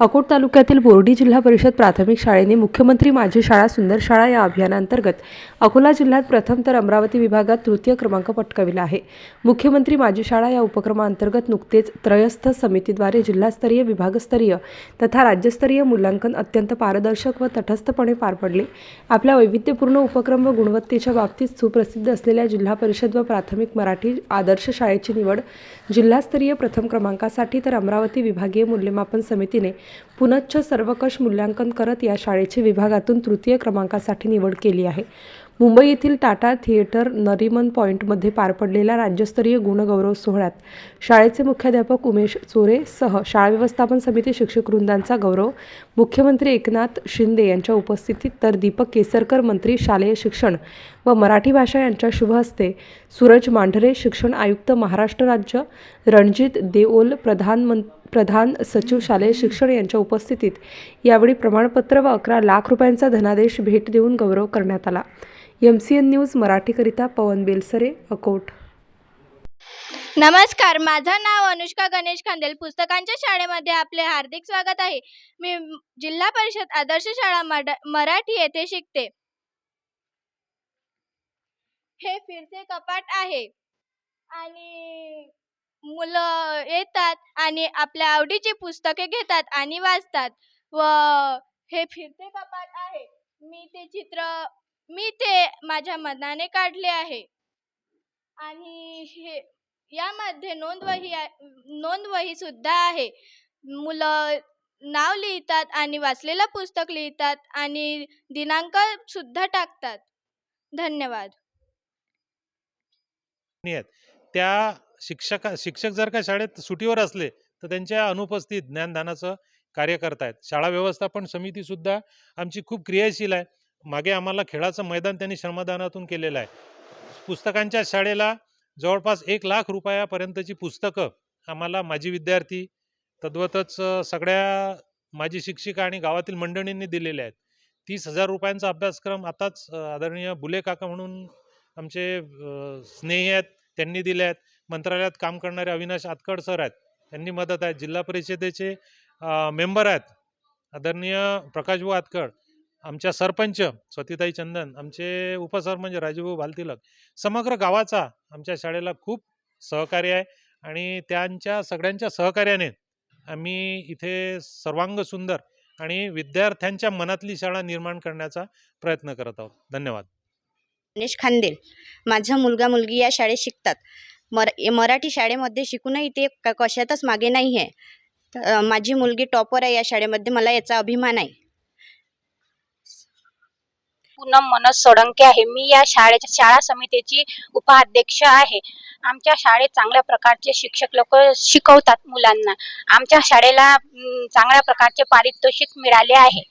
अकोट तालुक्यातील बोर्डी जिल्हा परिषद प्राथमिक शाळेने मुख्यमंत्री माझी शाळा सुंदर शाळा या अभियानांतर्गत अकोला जिल्ह्यात प्रथम तर अमरावती विभागात तृतीय क्रमांक पटकाविला आहे. मुख्यमंत्री माझी शाळा या उपक्रमाअंतर्गत नुकतेच त्रयस्थ समितीद्वारे जिल्हास्तरीय विभागस्तरीय तथा राज्यस्तरीय मूल्यांकन अत्यंत पारदर्शक व तटस्थपणे पार पडले. आपल्या वैविध्यपूर्ण उपक्रम व गुणवत्तेच्या बाबतीत सुप्रसिद्ध असलेल्या जिल्हा परिषद व प्राथमिक मराठी आदर्श शाळेची निवड जिल्हास्तरीय प्रथम क्रमांकासाठी तर अमरावती विभागीय मूल्यमापन समितीने पुनच्छ सर्वकष मूल्यांकन करत या शाळेची विभागातून तृतीय क्रमांकासाठी निवड केली आहे. मुंबई येथील टाटा थिएटर नरिमन पॉईंटमध्ये पार पडलेल्या राज्यस्तरीय गुणगौरव सोहळ्यात शाळेचे मुख्याध्यापक उमेश चोरे सह शाळा व्यवस्थापन समिती शिक्षक वृंदांचा गौरव मुख्यमंत्री एकनाथ शिंदे यांच्या उपस्थितीत तर दीपक केसरकर मंत्री शालेय शिक्षण व मराठी भाषा यांच्या शुभ हस्ते सूरज मांढरे शिक्षण आयुक्त महाराष्ट्र राज्य रणजित देओल प्रधानमंत्री प्रधान सचिव शालेय शिक्षण यांच्या उपस्थितीत यावेळी प्रमाणपत्र व अकरा लाख रुपयांचा धनादेश भेट देऊन गौरव करण्यात आला. एम सी एन न्यूज मराठीकरिता पवन बेलसरे अकोट. नमस्कार माझं नाव अनुष्का गणेश खांदेल. पुस्तकांच्या शाळेमध्ये आपले हार्दिक स्वागत आहे. मी जिल्हा परिषद आदर्श शाळा मराठी येथे शिकते. हे फिरते कपाट आहे. आणि मुलं येतात आणि आपल्या आवडीची पुस्तके घेतात आणि वाचतात. व हे फिरते कपाट आहे? मी ते चित्र मी ते माझ्या मनाने काढले आहे. आणि हे यामध्ये नोंदवही नोंदवही सुद्धा आहे. मुलं नाव लिहितात आणि वाचलेलं पुस्तक लिहितात आणि दिनांक सुद्धा टाकतात. धन्यवाद. त्या शिक्षक शिक्षक जर का शाळेत सुटीवर असले तर त्यांच्या अनुपस्थित ज्ञानदानाचं कार्य करतायत. शाळा व्यवस्थापन समिती सुद्धा आमची खूप क्रियाशील आहे. मागे आम्हाला खेळाचं मैदान त्यांनी श्रमदानातून केलेलं आहे. पुस्तकांच्या शाळेला जवळपास एक लाख रुपयापर्यंतची पुस्तकं आम्हाला माजी विद्यार्थी तद्वतच सगळ्या माजी शिक्षिका आणि गावातील मंडळींनी दिलेले आहेत. तीस हजार रुपयांचा अभ्यासक्रम आताच आदरणीय बुले काका म्हणून आमचे स्नेही आहेत त्यांनी दिले आहेत. मंत्रालयात काम करणारे अविनाश आतकड सर आहेत. त्यांनी मदत आहे. जिल्हा परिषदेचे मेंबर आहेत. आदरणीय प्रकाशभाऊ आतकड आमच्या सरपंच स्वतीताई चंदन आमचे उपसरपंच राजूभाऊ भालतिलक समग्र गावाचा आमच्या शाळेला खूप सहकार्य आहे आणि त्यांच्या सगळ्यांच्या सहकार्याने आम्ही इथे सर्वांग सुंदर आणि विद्यार्थ्यांच्या मनातली शाळा निर्माण करण्याचा प्रयत्न करत आहोत. धन्यवाद. गणेश खांदेल माझा मुलगा मुलगी या शाळेत शिकतात. मर मराठी शाळेमध्ये शिकूनही ते क कशातच मागे नाही आहे माझी मुलगी टॉपर आहे या शाळेमध्ये मला याचा अभिमान आहे. पूनम मनोज सोळंके आहे. मी या शाळेच्या शाळा समितीची उपाध्यक्ष आहे. आमच्या शाळेत चांगल्या प्रकारचे शिक्षक लोक शिकवतात मुलांना. आमच्या शाळेला चांगल्या प्रकारचे पारितोषिक मिळाले आहे.